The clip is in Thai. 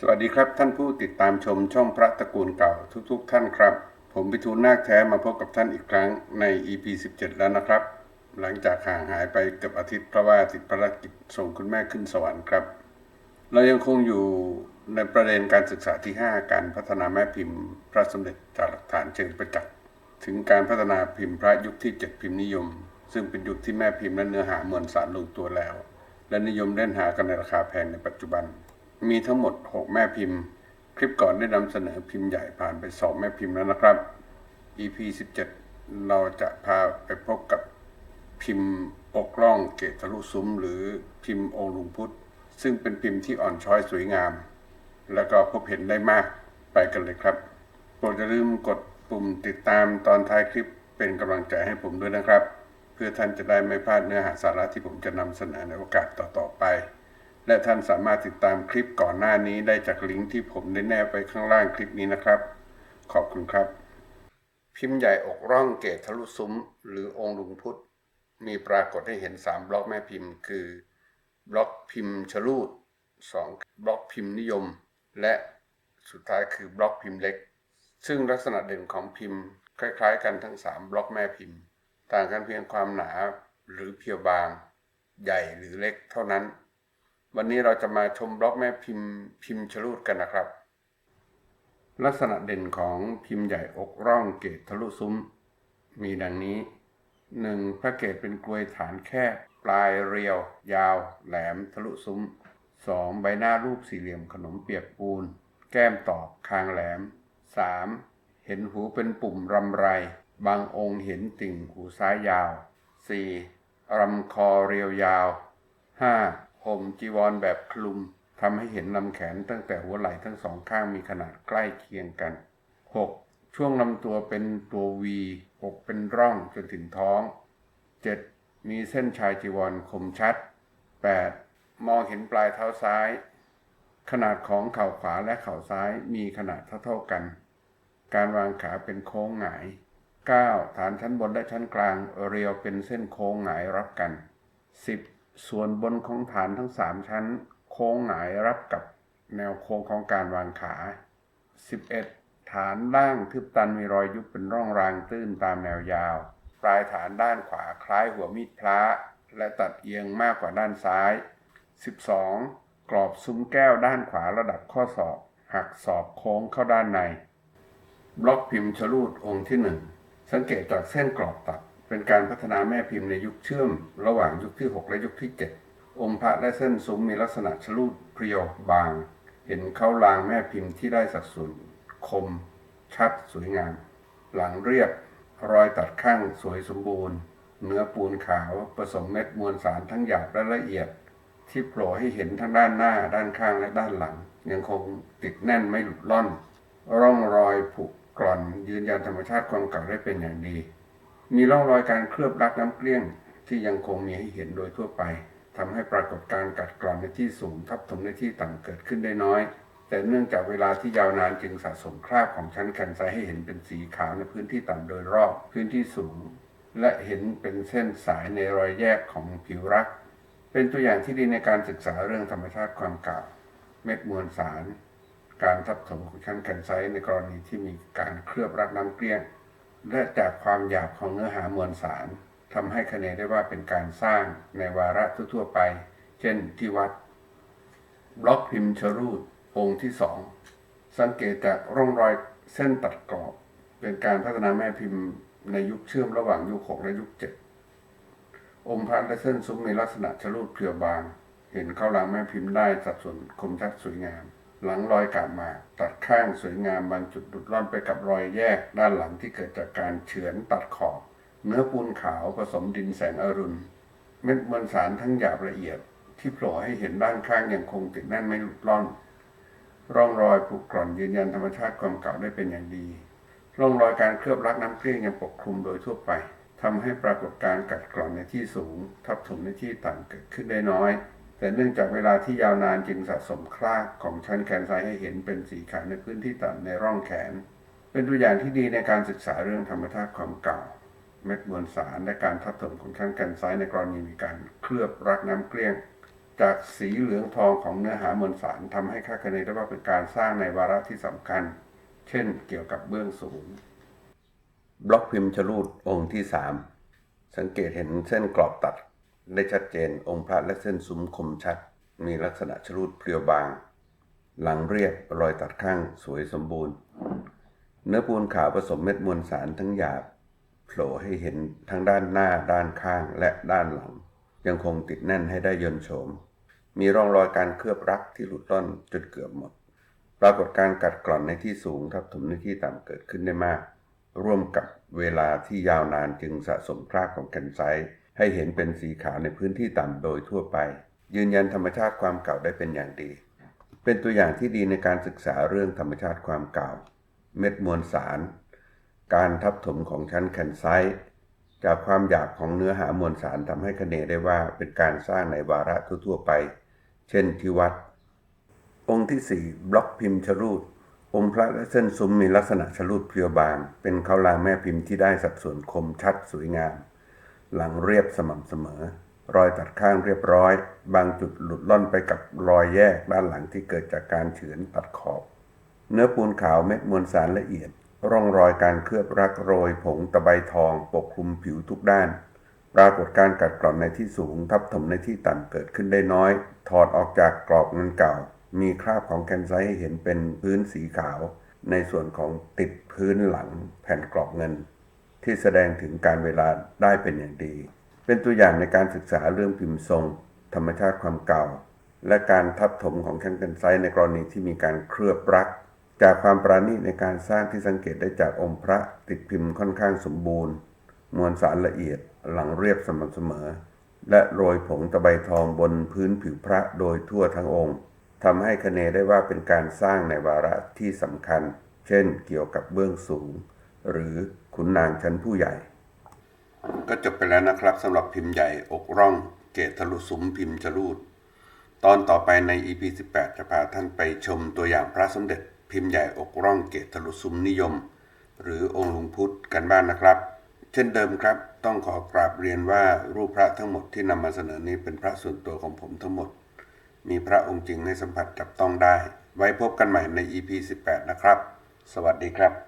สวัสดีครับท่านผู้ติดตามชมช่องพระตระกูลเก่าทุกๆทท่านครับ ผมพิทูลนาคแท้มาพบกับท่านอีกครั้งใน EP 17 แล้วนะครับ หลังจากห่างหายไปเกือบอาทิตย์เพราะว่าติดภารกิจส่งคุณแม่ขึ้นสวรรค์ครับ เรายังคงอยู่ในประเด็นการศึกษาที่ 5 การพัฒนาแม่พิมพ์พระสมเด็จจากหลักฐานเชิงประจักษ์ถึงการพัฒนาพิมพ์พระยุคที่ 7 พิมพ์นิยม ซึ่งเป็นยุคที่แม่พิมพ์และเนื้อหามวลสารลงตัวแล้ว และนิยมเล่นหากันในราคาแพงในปัจจุบัน มีทั้งหมด 6 แม่พิมพ์ คลิปก่อนได้นำเสนอพิมพ์ใหญ่ผ่านไป 2 แม่พิมพ์แล้วนะครับ EP 17 เราจะพาไปพบกับพิมพ์ปกล่องเกตทะลุซุ้ม หรือพิมพ์องค์ลุงพุทธ ซึ่งเป็นพิมพ์ที่อ่อนช้อยสวยงาม แล้วก็พบเห็นได้มากไปกันเลยครับโปรดอย่าลืมกดปุ่มติดตามตอนท้ายคลิปเป็นกำลังใจให้ผมด้วยนะครับ เพื่อท่านจะได้ไม่พลาดเนื้อหาสาระที่ผมจะนำเสนอในโอกาสต่อๆไป และท่านสามารถติดตามคลิปก่อนหน้านี้ได้จากลิงก์ที่ผมได้แนบไว้ข้างล่างคลิปนี้นะครับ ขอบคุณครับ พิมพ์ใหญ่อกร่องเกตทะลุซุ้ม หรือองค์ลุงพุทธ มีปรากฏให้เห็น 3 บล็อกแม่พิมพ์ คือบล็อกพิมพ์ชลูด 2 บล็อกพิมพ์นิยม และสุดท้ายคือบล็อกพิมพ์เล็ก ซึ่งลักษณะเด่นของพิมพ์ คล้าย ๆ กันทั้ง 3 บล็อกแม่พิมพ์ ต่างกันเพียงความหนาหรือเพียวบาง ใหญ่หรือเล็กเท่านั้น วันนี้เราจะมาชมบล็อกแม่พิมพ์พิมพ์ชลูดกันนะครับ ลักษณะเด่นของพิมพ์ใหญ่อกร่องเกตทะลุซุ้ม มีดังนี้ 1. พระเกตเป็นกลวยฐานแคบปลายเรียว ยาว แหลมทะลุซุ้ม 2. ใบหน้ารูปสี่เหลี่ยมขนมเปียกปูน แก้มตอกคางแหลม 3. เห็นหูเป็นปุ่มรำไร บางองค์เห็นติ่งหูซ้ายยาว 4. รำคอเรียวยาว 5. ห่มจีวรแบบคลุมทำให้เห็นลำแขนตั้งแต่หัวไหล่ทั้งสองข้างมีขนาดใกล้เคียงกัน 6. ช่วงลำตัวเป็นตัว V อกเป็นร่องจนถึงท้อง 7. มีเส้นชายจีวรคมชัด 8. มองเห็นปลายเท้าซ้าย ขนาดของเข่าขวาและเข่าซ้ายมีขนาดเท่าๆกัน การวางขาเป็นโค้งหงาย 9. ฐานชั้นบนและชั้นกลางเรียวเป็นเส้นโค้งหงายรับกัน 10. ส่วนบนของฐานทั้ง 3 ชั้น โค้งหงายรับกับแนวโค้งของการวางขา 11. ฐานล่างทึบตันมีรอยยุบเป็นร่องรางตื้นตามแนวยาว ปลายฐานด้านขวาคล้ายหัวมีดพระและตัดเอียงมากกว่าด้านซ้าย 12. กรอบซุ้มแก้วด้านขวาระดับข้อศอกหักศอกโค้งเข้าด้านใน บล็อกพิมพ์ชลูดองค์ที่หนึ่งสังเกตจากเส้นกรอบตัด เป็นการพัฒนาแม่พิมพ์ในยุคเชื่อม ระหว่างยุคที่ 6 และยุคที่ 7 องค์พระและเส้นซุ้มมีลักษณะชลูดเพรียวบาง เห็นเข้าลางแม่พิมพ์ที่ได้สัดส่วนคม ชัดสวยงาม หลังเรียบ รอยตัดข้างสวยสมบูรณ์ เนื้อปูนขาวผสมเม็ดมวลสารทั้งหยาบและละเอียด ที่โผล่ให้เห็นทั้งด้านหน้า ด้านข้างและด้านหลัง ยังคงติดแน่นไม่หลุดล่อน ร่องรอยผุกร่อนยืนยันธรรมชาติความเก่าได้เป็นอย่างดี มีร่องรอยการเคลือบรักน้ำเกลี้ยงที่ยังคงมีให้เห็นโดยทั่วไปทำให้ปรากฏการกัดกร่อนในที่สูงทับถมในที่ต่ำเกิดขึ้นได้น้อย แต่เนื่องจากเวลาที่ยาวนานจึงสะสมคราบของชั้นแคนไซให้เห็นเป็นสีขาวในพื้นที่ต่ำโดยรอบพื้นที่สูง และเห็นเป็นเส้นสายในรอยแยกของผิวรัก เป็นตัวอย่างที่ดีในการศึกษาเรื่องธรรมชาติความเก่า เม็ดมวลสาร การทับถมของชั้นแคนไซในกรณีที่มีการเคลือบรักน้ำเกลี้ยง และจากความหยาบของเนื้อหามวลสารทำให้คะเนนได้ว่าเป็นการสร้างในวาระทั่วๆไป เช่นที่วัด บล็อกพิมพ์ชรูดองค์ที่สองสังเกตจากร่องรอยเส้นตัดกรอบ เป็นการพัฒนาแม่พิมพ์ในยุคเชื่อมระหว่างยุคหกและยุคเจ็ดองค์พระและเส้นซุ้มมีลักษณะชรูดเพลียวบาง เห็นเข้าหลังแม่พิมพ์ได้สัดส่วนคมชัดสวยงาม หลังรอยกาบมา ตัดข้างสวยงามบางจุดดุดร่อนไปกับรอยแยกด้านหลังที่เกิดจากการเฉือนตัดขอบ เนื้อปูนขาวผสมดินแสงอรุณ เม็ดมวลสารทั้งหยาบละเอียด ที่โผล่ให้เห็นด้านข้างยังคงติดแน่นไม่หลุดล่อน ร่องรอยผุกร่อนยืนยันธรรมชาติความเก่าได้เป็นอย่างดี ร่องรอยการเคลือบรักน้ำเกลี้ยงยังปกคลุมโดยทั่วไปทำให้ปรากฏการกัดกร่อนในที่สูง ทับถมในที่ต่ำเกิดขึ้นได้น้อย แต่เนื่องจากเวลาที่ยาวนานจึงสะสมคราบของชั้นแขนซ้ายให้เห็นเป็นสีขาวในพื้นที่ต่ำในร่องแขน เป็นตัวอย่างที่ดีในการศึกษาเรื่องธรรมชาติความเก่า เม็ดมวลสารและการทับถมของชั้นแขนซ้ายในกรณีมีการเคลือบรักน้ำเกลี้ยง จากสีเหลืองทองของเนื้อหามวลสารทำให้คาคะเนได้ว่าเป็นการสร้างในวาระที่สำคัญ เช่น เกี่ยวกับเบื้องสูง บล็อกพิมพ์ชรูดองค์ที่สามสังเกตเห็นเส้นกรอบตัด ได้ชัดเจนองค์พระและเส้นซุ้มคมชัด มีลักษณะชรูดเพรียวบาง หลังเรียบรอยตัดข้างสวยสมบูรณ์ เนื้อปูนขาวผสมเม็ดมวลสารทั้งหยาบโผล่ให้เห็นทั้งด้านหน้าด้านข้างและด้านหลัง ยังคงติดแน่นให้ได้ยนโฉม มีร่องรอยการเคลือบรักที่หลุดล่อนจนเกือบหมด ปรากฏการกัดกร่อนในที่สูงทับถมในที่ต่ำเกิดขึ้นได้มาก ร่วมกับเวลาที่ยาวนานจึงสะสมคราบของแกนไซ ให้เห็นเป็นสีขาวในพื้นที่ต่ำโดยทั่วไป ยืนยันธรรมชาติความเก่าได้เป็นอย่างดี เป็นตัวอย่างที่ดีในการศึกษาเรื่องธรรมชาติความเก่า เม็ดมวลสาร การทับถมของชั้นแคนไซต์จากความหยาบของเนื้อหามวลสารทำให้คะเนได้ว่าเป็นการสร้างในวาระทั่วๆไป เช่นที่วัด องค์ที่สี่บล็อกพิมพ์ชรูดองค์พระและเส้นซุ้มมีลักษณะชรูดเพรียวบาง เป็นข้าวรางแม่พิมพ์ที่ได้สัดส่วนคมชัดสวยงาม หลังเรียบสม่ำเสมอ รอยตัดข้างเรียบร้อย บางจุดหลุดล่อนไปกับรอยแยกด้านหลังที่เกิดจากการเฉือนตัดขอบ เนื้อปูนขาวเม็ดมวลสารละเอียด ร่องรอยการเคลือบรักโรย ผงตะไบทองปกคลุมผิวทุกด้าน ปรากฏการกัดกร่อนในที่สูง ทับถมในที่ต่ำเกิดขึ้นได้น้อย ถอดออกจากกรอบเงินเก่า มีคราบของแคนไซให้เห็นเป็นพื้นสีขาว ในส่วนของติดพื้นหลังแผ่นกรอบเงิน ที่แสดงถึงการเวลาได้เป็นอย่างดี เป็นตัวอย่างในการศึกษาเรื่องพิมพ์ทรง ธรรมชาติความเก่า และการทับถมของชั้นกันไซในกรณีที่มีการเคลือบรัก จากความปราณีตในการสร้างที่สังเกตได้จากองค์พระติดพิมพ์ค่อนข้างสมบูรณ์ มวลสารละเอียดหลังเรียบสม่ำเสมอ และโรยผงตะไบทองบนพื้นผิวพระโดยทั่วทั้งองค์ทำให้คะเนได้ว่าเป็นการสร้างในวาระที่สำคัญ เช่น เกี่ยวกับเบื้องสูง หรือ ขุนนางชั้นผู้ใหญ่ ก็จบไปแล้วนะครับสำหรับพิมพ์ใหญ่อกร่อง เกตทะลุซุ้มพิมพ์จรูดตอนต่อไปใน EP 18 จะพาท่านไปชมตัวอย่างพระสมเด็จ พิมพ์ใหญ่อกร่องเกตทะลุซุ้มนิยม หรือองค์หลวงพุทธกันบ้างนนะครับ เช่นเดิมครับ ต้องขอกราบเรียนว่ารูปพระทั้งหมดที่นำมาเสนอนี้เป็นพระส่วนตัวของผมทั้งหมด มีพระองค์จริงให้สัมผัสจับต้องได้ ไว้พบกันใหม่ใน EP 18 นะครับ สวัสดีครับ